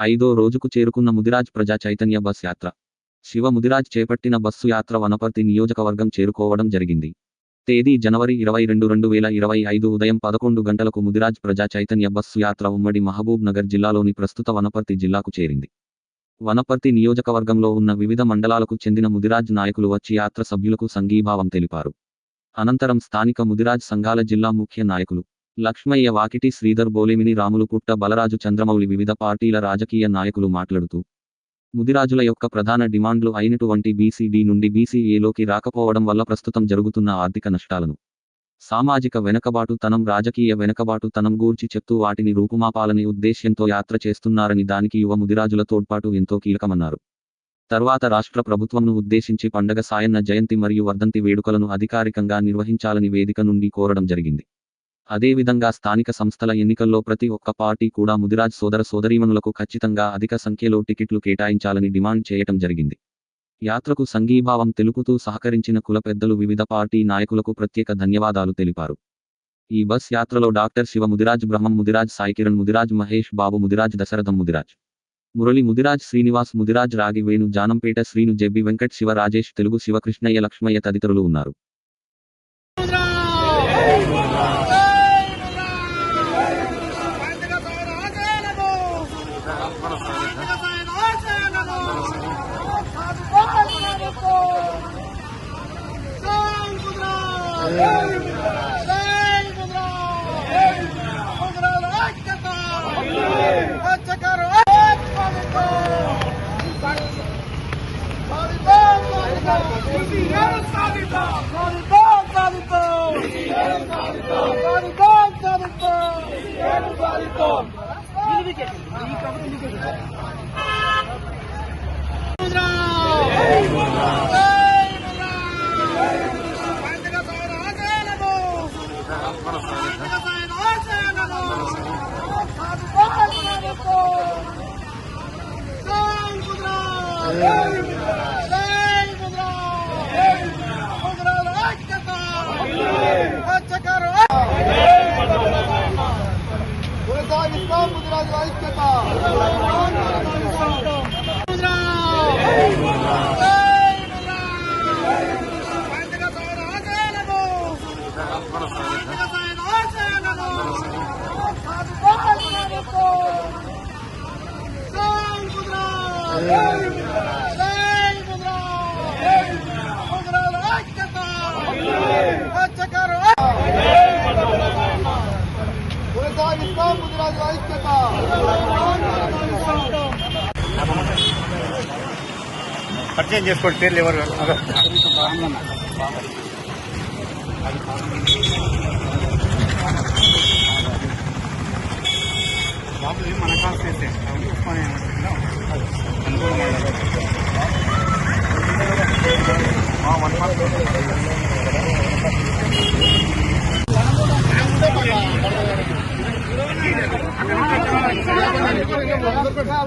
ఐదో రోజుకు చేరుకున్న ముదిరాజ్ ప్రజా చైతన్య బస్ యాత్ర. శివ ముదిరాజ్ చేపట్టిన బస్సు యాత్ర వనపర్తి నియోజకవర్గం చేరుకోవడం జరిగింది. తేదీ జనవరి ఇరవై రెండు రెండు వేల ఇరవై ఐదు ఉదయం పదకొండు గంటలకు ముదిరాజ్ ప్రజా చైతన్య బస్సు యాత్ర ఉమ్మడి మహబూబ్ నగర్ జిల్లాలోని ప్రస్తుత వనపర్తి జిల్లాకు చేరింది. వనపర్తి నియోజకవర్గంలో ఉన్న వివిధ మండలాలకు చెందిన ముదిరాజ్ నాయకులు వచ్చి యాత్ర సభ్యులకు సంఘీభావం తెలిపారు. అనంతరం స్థానిక ముదిరాజ్ సంఘాల జిల్లా ముఖ్య నాయకులు లక్ష్మయ్య వాకిటి శ్రీధర్ బోలేమిని రాములు పుట్ట బలరాజు చంద్రమౌళి వివిధ పార్టీల రాజకీయ నాయకులు మాట్లాడుతూ ముదిరాజుల యొక్క ప్రధాన డిమాండ్లు అయినటువంటి బీసీడీ నుండి బీసీఏలోకి రాకపోవడం వల్ల ప్రస్తుతం జరుగుతున్న ఆర్థిక నష్టాలను సామాజిక వెనకబాటుతనం రాజకీయ వెనకబాటుతనం గూర్చి చెప్తూ వాటిని రూపుమాపాలని ఉద్దేశ్యంతో యాత్ర చేస్తున్నారని దానికి యువ ముదిరాజుల తోడ్పాటు ఎంతో కీలకమన్నారు. తర్వాత రాష్ట్ర ప్రభుత్వంను ఉద్దేశించి పండగ సాయన్న జయంతి మరియు వర్ధంతి వేడుకలను అధికారికంగా నిర్వహించాలని వేదిక నుండి కోరడం జరిగింది. అదేవిధంగా స్థానిక సంస్థల ఎన్నికల్లో ప్రతి ఒక్క పార్టీ కూడా ముదిరాజ్ సోదర సోదరీమణులకు ఖచ్చితంగా అధిక సంఖ్యలో టికెట్లు కేటాయించాలని డిమాండ్ చేయటం జరిగింది. యాత్రకు సంఘీభావం తెలుపుతూ సహకరించిన కుల పెద్దలు వివిధ పార్టీ నాయకులకు ప్రత్యేక ధన్యవాదాలు తెలిపారు. ఈ బస్ యాత్రలో డాక్టర్ శివ ముదిరాజ్ బ్రహ్మం ముదిరాజ్ సాయికిరణ్ ముదిరాజ్ మహేష్ బాబు ముదిరాజ్ దశరథం ముదిరాజ్ మురళి ముదిరాజ్ శ్రీనివాస్ ముదిరాజ్ రాగి వేణు జానంపేట శ్రీను జెబ్బి వెంకట్ శివ రాజేష్ తెలుగు శివకృష్ణయ్య లక్ష్మయ్య తదితరులు ఉన్నారు. కొనసాగిస్తాం ఐక్యత. కొనసాగిస్తాం ముదిరాజు ఐక్యత పరిచయం చేసుకోండి పేర్లు ఎవరు?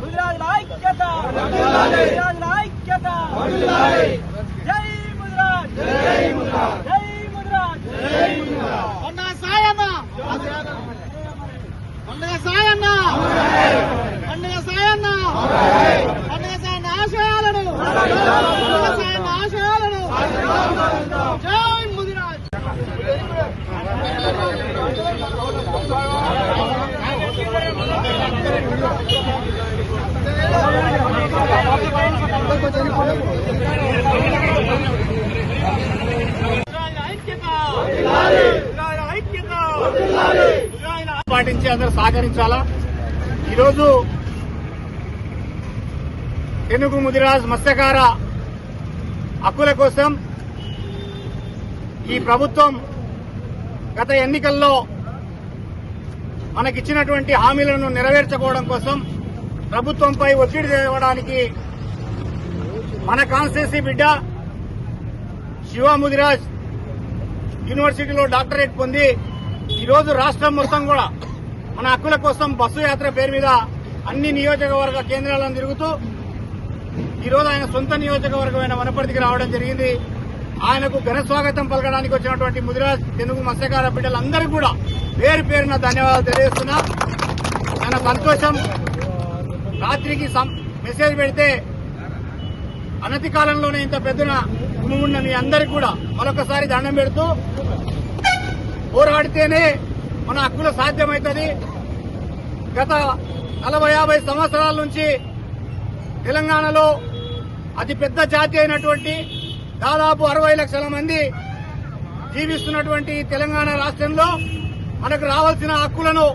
గుజరాత్ ఐక్యత గుజరాత్ ఐక్యత జై ముద్రాజ్ జై ముద్రాజ్ జై ముద్రాజ్ జై ముద్రాజ్ అన్నా సాయన్న అన్నయ్య సాయన్న అన్నయ్య సాయన్న అన్నయ్య సాయన్న ఆశయాలను అన్నయ్య సాయన్న ఆశయాలను జై ముదిరాజ్ గుజరాత్ ఐక్యత గుజరాత్ ఐక్యత గుజరాత్ పాటించి అందరూ సహకరించాలా? ఈరోజు తెనుగు ముదిరాజ్ మత్స్యకార హక్కుల కోసం ఈ ప్రభుత్వం గత ఎన్నికల్లో మనకిచ్చినటువంటి హామీలను నెరవేర్చుకోవడం కోసం ప్రభుత్వంపై ఒత్తిడి తేవడానికి మన కాన్స్టిట్యూన్సీ బిడ్డ శివ ముదిరాజ్ యూనివర్సిటీలో డాక్టరేట్ పొంది ఈరోజు రాష్ట్రం మొత్తం కూడా మన హక్కుల కోసం బస్సు యాత్ర పేరు మీద అన్ని నియోజకవర్గ కేంద్రాలను తిరుగుతూ ఈ రోజు ఆయన సొంత నియోజకవర్గమైన వనపర్తికి రావడం జరిగింది. ఆయనకు ఘన స్వాగతం పలకడానికి వచ్చినటువంటి ముదిరాజ్ తెలుగు మత్స్యకార బిడ్డలందరూ కూడా పేరు పేరున ధన్యవాదాలు తెలియజేస్తున్నా. చాలా సంతోషం. రాత్రికి సం- మెసేజ్ పెడితే అనతి కాలంలోనే ఇంత పెద్దన ఉన్న మీ అందరికి కూడా మరొకసారి దండం పెడుతూ పోరాడితేనే మన హక్కులు సాధ్యమవుతుంది గత నలభై యాభై సంవత్సరాల నుంచి తెలంగాణలో అతి పెద్ద జాతి అయినటువంటి దాదాపు అరవై లక్షల మంది జీవిస్తున్నటువంటి తెలంగాణ రాష్ట్రంలో మనకు రావాల్సిన హక్కులను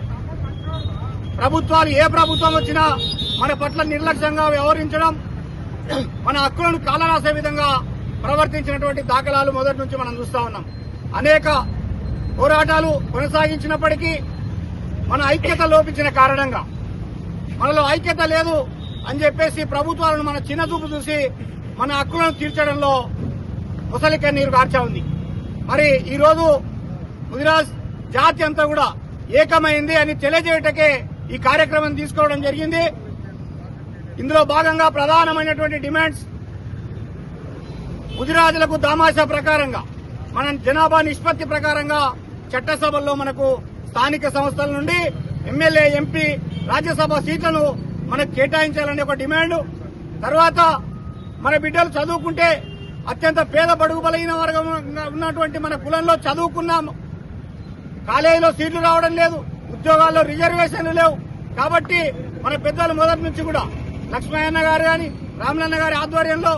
ప్రభుత్వాలు ఏ ప్రభుత్వం వచ్చినా మన పట్ల నిర్లక్ష్యంగా వ్యవహరించడం మన హక్కులను కాలరాసే విధంగా ప్రవర్తించినటువంటి దాఖలాలు మొదటి నుంచి మనం చూస్తా ఉన్నాం. అనేక పోరాటాలు కొనసాగించినప్పటికీ మన ఐక్యత లోపించిన కారణంగా మనలో ఐక్యత లేదు అని చెప్పేసి ప్రభుత్వాలను మన చిన్న చూపు చూసి మన హక్కులను తీర్చడంలో ముసలిక నీరు కార్చా ఉంది. మరి ఈరోజు రోజు ముదిరాజ్ జాతి అంతా కూడా ఏకమైంది అని తెలియజేయటకే ఈ కార్యక్రమం తీసుకోవడం జరిగింది. ఇందులో భాగంగా ప్రధానమైనటువంటి డిమాండ్స్ ముదిరాజులకు దామాషా ప్రకారంగా మన జనాభా నిష్పత్తి ప్రకారంగా చట్టసభల్లో మనకు స్థానిక సంస్థల నుండి ఎమ్మెల్యే ఎంపీ రాజ్యసభ సీట్లను మనకు కేటాయించాలనే ఒక డిమాండ్. తర్వాత మన బిడ్డలు చదువుకుంటే అత్యంత పేద బడుగు బలహీన వర్గం ఉన్నటువంటి మన కులంలో చదువుకున్నాము. కాలేజీలో సీట్లు రావడం లేదు ఉద్యోగాల్లో రిజర్వేషన్లు లేవు. కాబట్టి మన పెద్దలు మొదటి నుంచి కూడా లక్ష్మయ్యన్న గారు గాని రామలన్న గారి ఆధ్వర్యంలో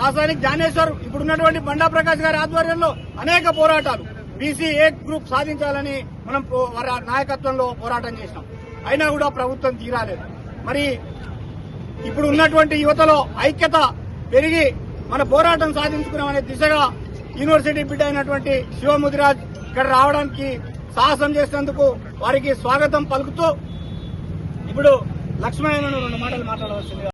రాసానికి జ్ఞానేశ్వర్ ఇప్పుడున్నటువంటి బండా ప్రకాష్ గారి ఆధ్వర్యంలో అనేక పోరాటాలు బీసీ ఏ గ్రూప్ సాధించాలని మనం వారి నాయకత్వంలో పోరాటం చేసినాం. అయినా కూడా ప్రభుత్వం తీరాలేదు. మరి ఇప్పుడు ఉన్నటువంటి యువతలో ఐక్యత పెరిగి మన పోరాటం సాధించుకున్నామనే దిశగా యూనివర్సిటీ బిడ్డ అయినటువంటి శివముదిరాజ్ ఇక్కడ రావడానికి సాహసం చేసినందుకు వారికి స్వాగతం పలుకుతూ ఇప్పుడు లక్ష్మయ్యను రెండు మాటలు మాట్లాడవలసిందిగా